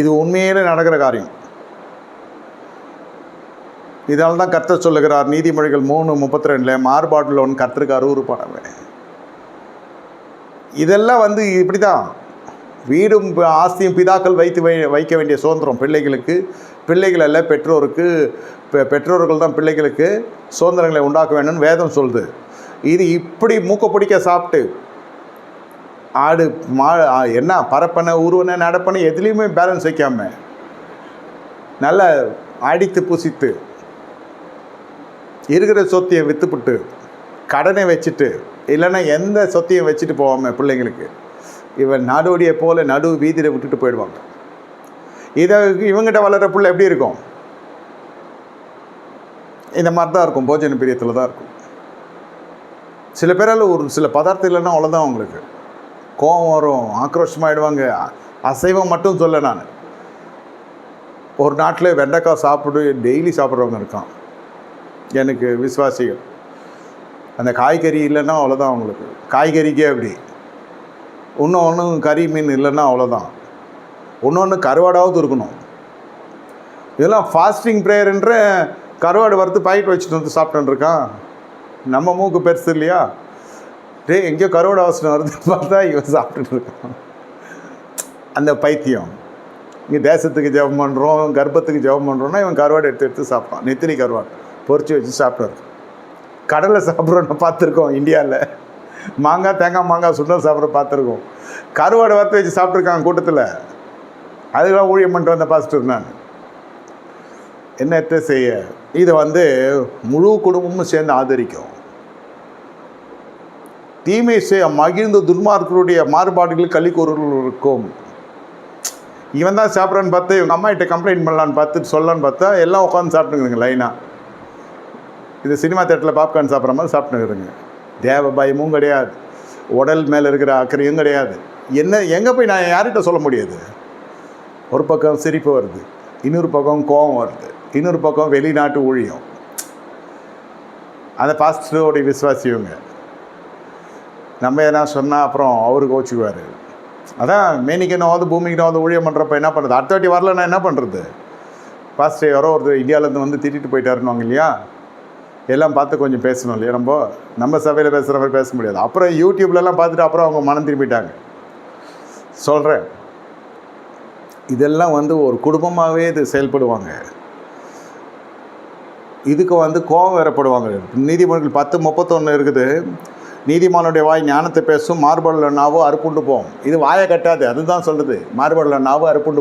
இது உண்மையிலே நடக்கிற காரியம். இதால் தான் கர்த்தர் சொல்லுகிறார் நீதிமொழிகள் மூணு முப்பத்தி ரெண்டில் மாறுபாட்டில் ஒன்று கர்த்தருக்கு அருவறுப்பானவன் இதெல்லாம் வந்து இப்படி தான் வீடும் ஆஸ்தியும் பிதாக்கள் வைத்து வை வைக்க வேண்டிய சுதந்திரம் பிள்ளைகளுக்கு பிள்ளைகள் அல்ல பெற்றோருக்கு பெற்றோர்கள் தான் பிள்ளைகளுக்கு சுதந்திரங்களை உண்டாக்க வேணும்னு வேதம் சொல்லுது. இது இப்படி மூக்க பிடிக்க சாப்பிட்டு ஆடு மா ஆ, என்ன பரப்பனை உருவனை நடப்பனை எதுலேயுமே பேலன்ஸ் வைக்காம நல்லா அடித்து புசித்து இருக்கிற சொத்தையை விற்றுப்புட்டு கடனை வச்சுட்டு இல்லைன்னா எந்த சொத்தையும் வச்சுட்டு போகாமல் பிள்ளைங்களுக்கு இவன் நாடோடியை போல் நடு வீதியில் விட்டுட்டு போயிடுவாங்க. இதை இவங்ககிட்ட வளர்கிற பிள்ளை எப்படி இருக்கும்? இந்த மாதிரி தான் இருக்கும் போஜன பிரியத்தில் தான் இருக்கும். சில பேரால் ஒரு சில பதார்த்தம் இல்லைன்னா அவ்வளோதான் அவங்களுக்கு. கோபம் வரும் ஆக்ரோஷமாகிடுவாங்க அசைவம் மட்டும் சொல்ல நான். ஒரு நாட்டில் வெண்டைக்காய் சாப்பிடு டெய்லி சாப்பிட்றவங்க இருக்கான். எனக்கு விசுவாசிகள். அந்த காய்கறி இல்லைன்னா அவ்வளோதான் அவங்களுக்கு. காய்கறிக்கே அப்படி. இன்னும் ஒன்றும் கறி மீன் இல்லைன்னா அவ்வளோதான் ஒன்று ஒன்று கருவாடாவது இருக்கணும். இதெல்லாம் ஃபாஸ்டிங் ப்ரேயருன்ற கருவாடு வறுத்து பாக்கெட் வச்சுட்டு வந்து சாப்பிட்டுருக்கான் இருக்கான். நம்ம மூக்கு பெருசு இல்லையா? டேய் எங்கேயோ கருவாடு அவசரம் வருதுன்னு பார்த்தா இவன் சாப்பிட்டுட்டு இருக்கான். அந்த பைத்தியம். இங்கே தேசத்துக்கு ஜெபம் பண்ணுறோம் கர்ப்பத்துக்கு ஜெபம் பண்ணுறோன்னா இவன் கருவாடு எடுத்து எடுத்து சாப்பிட்றான் நெத்திலி கருவாடு பொறிச்சு வச்சு சாப்பிட்டாரு கடலை சாப்பிட்றோன்னு பார்த்துருக்கோம் இந்தியாவில் மாங்காய் தேங்காய் மாங்காய் சுண்டல் சாப்பிட்ற பார்த்துருக்கோம். கருவாடு வறுத்து வச்சு சாப்பிட்ருக்காங்க கூட்டத்தில். அதுக்கெல்லாம் ஊழியம் பண்ணிட்டு வந்த பாஸ்டர் நான். என்னத்தை செய்ய? இதை வந்து முழு குடும்பமும் சேர்ந்து ஆதரிக்கும். தீமை செய்ய மகிழ்ந்து துன்மார்க்கருடைய மாறுபாடுகள் கள்ளி இருக்கும். இவன் தான் சாப்பிட்றான்னு பார்த்து இவங்க அம்மா கிட்ட கம்ப்ளைண்ட் பண்ணலான்னு பார்த்து சொல்லலான்னு பார்த்தா எல்லாம் உட்காந்து சாப்பிட்டுங்க லைனாக இது சினிமா தேட்டரில் பாப்கார்ன் சாப்பிட்ற மாதிரி சாப்பிட்டுருக்குறேங்க தேவ பயமும் கிடையாது. உடல் மேலே இருக்கிற அக்கறையும் கிடையாது. என்ன எங்கே போய் நான் யார்கிட்ட சொல்ல முடியாது? ஒரு பக்கம் சிரிப்பு வருது இன்னொரு பக்கம் கோபம் வருது இன்னொரு பக்கம் வெளிநாட்டு ஊழியம். அந்த பாஸ்டரோடைய விசுவாசியவங்க நம்ம எதனா சொன்னால் அப்புறம் அவர் கோச்சுக்குவார். அதான் மேனிக்கு நோவது ஊழியம் பண்ணுறப்ப என்ன பண்ணுறது அடுத்த வாட்டி வரலன்னா என்ன பண்ணுறது பாஸ்டர் யாரோ ஒருத்தர் இந்தியாவிலேருந்து வந்து திட்டிட்டு போயிட்டாருன்னு இல்லையா? எல்லாம் பார்த்து கொஞ்சம் பேசணும் இல்லையா நம்ம? நம்ம சபையில் பேசுகிற மாதிரி பேச முடியாது. அப்புறம் யூடியூப்லலாம் பார்த்துட்டு அப்புறம் அவங்க மனம் திரும்பிட்டாங்க சொல்கிறேன் இதெல்லாம் வந்து ஒரு குடும்பமாகவே இது செயல்படுவாங்க. இதுக்கு வந்து கோபம் வேறப்படுவாங்க நீதிமன்றங்கள் பத்து முப்பத்தொன்று இருக்குது. நீதிமானுடைய வாய் ஞானத்தை பேசும் மார்பல்ல நாவோ அறுப்புண்டு போகும் இது வாயை கட்டாது. அதுதான் சொல்கிறது மார்பல்ல நாவோ அறுப்புண்டு